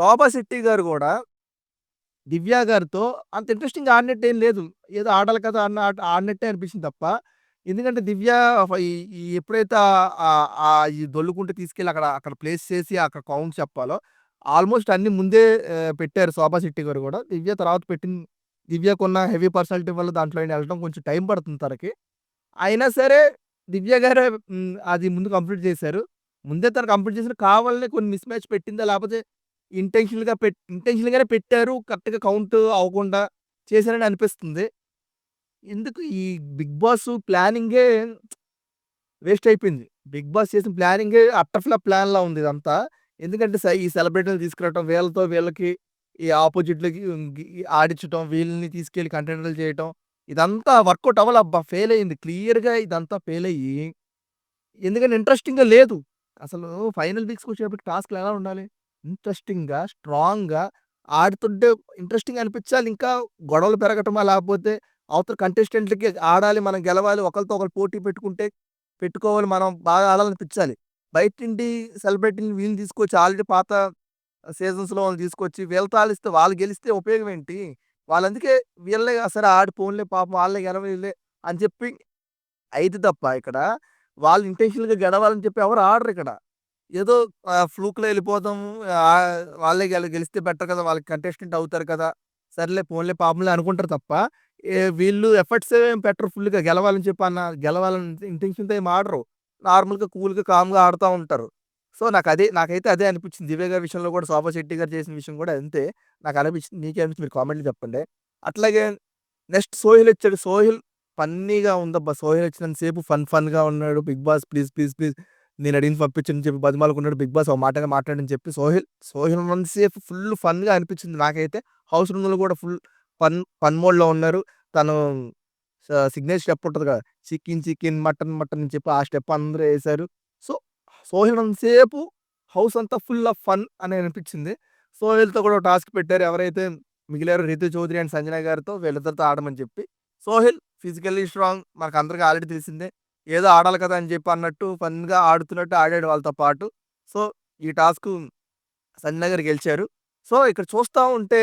శోభా శెట్టి గారు కూడా దివ్య గారితో అంత ఇంట్రెస్టింగ్ ఆడినట్టు ఏం లేదు. ఏదో ఆడాలి కదా! అన్న ఆట ఆడినట్టే అనిపించింది తప్ప, ఎందుకంటే దివ్య ఎప్పుడైతే ఆ ఈ దొల్లుకుంటే తీసుకెళ్ళి అక్కడ అక్కడ ప్లేస్ చేసి అక్కడ కౌంట్ చెప్పాలో, ఆల్మోస్ట్ అన్ని ముందే పెట్టారు శోభా శెట్టి గారు కూడా దివ్య తర్వాత పెట్టింది దివ్యకున్న హెవీ పర్సనాలిటీ వల్ల దాంట్లో వెళ్ళడం కొంచెం టైం పడుతుంది తనకి. అయినా సరే దివ్య గారే అది ముందు కంప్లీట్ చేశారు. ముందే తను కంప్లీట్ చేసిన కావాలనే కొన్ని మిస్ మ్యాచ్ పెట్టిందా? లేకపోతే ఇంటెన్షనల్‌గా పెట్ ఇంటెన్షనల్‌గానే పెట్టారు. కరెక్ట్‌గా కౌంట్ అవ్వకుండా చేశారని అనిపిస్తుంది. ఎందుకు ఈ 'బిగ్ బాస్' ప్లానింగే వేస్ట్ అయిపోయింది. 'బిగ్ బాస్' చేసిన ప్లానింగే అట్టర్ ప్లాన్‌లా ఉంది ఇదంతా. ఎందుకంటే ఈ సెలబ్రిటీలు తీసుకురావటం, వీళ్ళతో వీళ్ళకి ఈ ఆపోజిట్లకి ఆడించడం ఆడించటం, వీళ్ళని తీసుకెళ్ళి కంటెంటర్లు చేయటం, ఇదంతా వర్కౌట్ అవ్వలబ్బా! ఫెయిల్ అయింది. క్లియర్‌గా ఇదంతా ఫెయిల్ అయ్యి, ఎందుకంటే ఇంట్రెస్టింగ్‌గా లేదు. అసలు ఫైనల్ వీక్స్‌కి వచ్చేటప్పటికి టాస్క్‌లు ఎలా ఉండాలి? ఇంట్రెస్టింగ్‌గా, స్ట్రాంగ్‌గా ఆడుతుంటే ఇంట్రెస్టింగ్ అనిపించాలి. ఇంకా గొడవలు పెరగటమా? లేకపోతే అవతల కంటెస్టెంట్‌లకి ఆడాలి, మనం గెలవాలి, ఒకళ్ళతో ఒకళ్ళు పోటీ పెట్టుకుంటే పెట్టుకోవాలి, మనం బాగా ఆడాలనిపించాలి. బయట నుండి సెలబ్రిటీని వీళ్ళని తీసుకొచ్చి ఆల్రెడీ పాత సీజన్స్‌లో వాళ్ళని తీసుకొచ్చి వీళ్ళతో ఆడిస్తే వాళ్ళు గెలిస్తే ఉపయోగం ఏంటి? వాళ్ళందుకే వీళ్ళే సరే ఆడి పోన్లే పాపం వాళ్ళే గెలవనీలే అని చెప్పి అయిద్ది తప్ప ఇక్కడ వాళ్ళు ఇంటెన్షనల్‌గా గెలవాలని చెప్పి ఎవరు ఆడరిక్కడ. ఏదో ఫ్లూక్‌లో వెళ్ళిపోతాం వాళ్ళే గెలిస్తే బెటర్ కదా! వాళ్ళకి కంటెస్టెంట్ అవుతారు కదా! సర్లే పోన్లే పాపంలే అనుకుంటారు తప్ప, వీళ్ళు ఎఫర్ట్స్ ఏం పెట్టరు ఫుల్‌గా గెలవాలని చెప్పి అన్న గెలవాలని ఇంటెన్షన్‌తో ఏం ఆడరు. నార్మల్‌గా కూల్‌గా, కామ్‌గా ఆడుతూ ఉంటారు. సో, నాకు అదే నాకైతే అదే అనిపించింది. దివ్య గారి విషయంలో కూడా శోభా శెట్టి గారు చేసిన విషయం కూడా అంతే. నాకు అనిపించింది. మీకేమనిపించింది? మీరు కామెంట్లు చెప్పండి. అట్లాగే నెక్స్ట్ సోహిల్ వచ్చాడు. సోహిల్ ఫన్నీగా ఉందబ్బా! సోహిల్ వచ్చినంత సేపు ఫన్ ఫన్‌గా ఉన్నాడు. 'Bigg Boss' please, please, please నేను అడిగింది పంపించని చెప్పి బతిమాలుకున్నాడు. 'బిగ్ బాస్' ఒక మాటగా మాట్లాడని చెప్పి సోహిల్, సోహిల్ ఉన్నంత ఫుల్ ఫన్‌గా అనిపించింది నాకైతే. హౌస్ రూమ్‌లో కూడా ఫుల్ ఫన్ ఫన్ మోడ్‌లో ఉన్నారు. తను సిగ్నేచర్ స్టెప్ ఉంటుంది కదా! చికెన్, చికెన్, మటన్, మటన్ అని చెప్పి ఆ స్టెప్ అందరూ వేశారు సో, సోహిల్ ఉన్నంత సేపు హౌస్ అంతా ఫుల్ ఆఫ్ ఫన్ అని అనిపించింది. సోహిల్‌తో కూడా ఒక టాస్క్ పెట్టారు. ఎవరైతే మిగిలారు 'రితు చౌదరి' అండ్ 'సంజన' గారితో వీళ్ళిద్దరితో ఆడమని చెప్పి. సోహిల్ ఫిజికల్లీ స్ట్రాంగ్ మనకందరికి ఆల్రెడీ తెలిసిందే. ఏదో ఆడాలి కదా! అని చెప్పి అన్నట్టు ఫన్‌గా ఆడుతున్నట్టు ఆడాడు వాళ్ళతో పాటు. సో, ఈ టాస్క్ సన్నగర్ గెలిచారు. సో, ఇక్కడ చూస్తా ఉంటే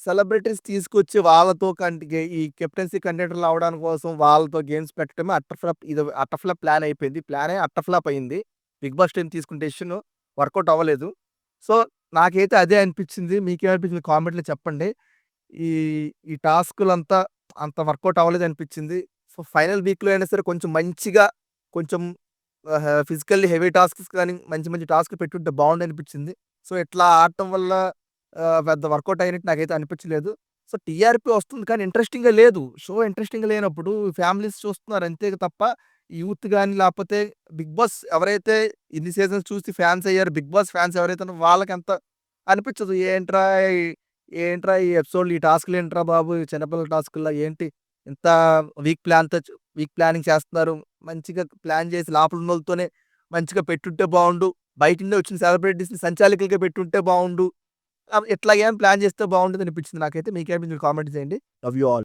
సెలబ్రిటీస్ తీసుకొచ్చి వాళ్ళతో కంటే ఈ కెప్టెన్సీ కంటెంటర్లు అవ్వడం కోసం వాళ్ళతో గేమ్స్ పెట్టడమే అట్టఫ్లప్ ఇది అట్టఫ్లప్ ప్లాన్ అయిపోయింది. ప్లానే అట్టర్ అయింది. 'బిగ్ బాస్' టీమ్ తీసుకున్న డెసిషన్ వర్కౌట్ అవ్వలేదు. సో, నాకైతే అదే అనిపించింది. మీకేమనిపించింది కామెంట్‌లో చెప్పండి. ఈ ఈ టాస్కులంతా అంత వర్కౌట్ అవ్వలేదు అనిపించింది. సో, ఫైనల్ వీక్‌లో అయినా సరే కొంచెం మంచిగా కొంచెం ఫిజికల్లీ హెవీ టాస్క్స్ కానీ మంచి మంచి టాస్క్ పెట్టుంటే బాగుండనిపించింది. సో, ఇట్లా ఆడటం వల్ల పెద్ద వర్కౌట్ అయినట్టు నాకైతే అనిపించలేదు. సో, టీఆర్‌పీ వస్తుంది కానీ ఇంట్రెస్టింగ్‌గా లేదు. షో ఇంట్రెస్టింగ్‌గా లేనప్పుడు ఫ్యామిలీస్ చూస్తున్నారు అంతే తప్ప యూత్ కానీ లేకపోతే 'బిగ్ బాస్' ఎవరైతే ఇన్ని సీజన్స్ చూసి ఫ్యాన్స్ అయ్యారు 'బిగ్ బాస్' ఫ్యాన్స్ ఎవరైతే వాళ్ళకి ఎంత అనిపించదు. ఏంట్రా ఏంట్రా ఈ ఎపిసోడ్ ఈ టాస్క్‌లు ఏంట్రా బాబు! చిన్నపిల్లల టాస్క్‌ల్లా ఏంటి? ఇంత వీక్ ప్లాన్‌తో వీక్ ప్లానింగ్ చేస్తున్నారు. మంచిగా ప్లాన్ చేసి లోపల ఉన్నోళ్ళతోనే మంచిగా పెట్టుంటే బాగుండు బయట నుండి వచ్చిన సెలబ్రిటీస్‌ని సంచాలకులుగా పెట్టుంటే బాగుండు ఆహ్, ప్లాన్ చేస్తే బాగుంటుంది అనిపించింది నాకైతే. మీకేమనిపించింది కామెంట్ చేయండి. Love you all.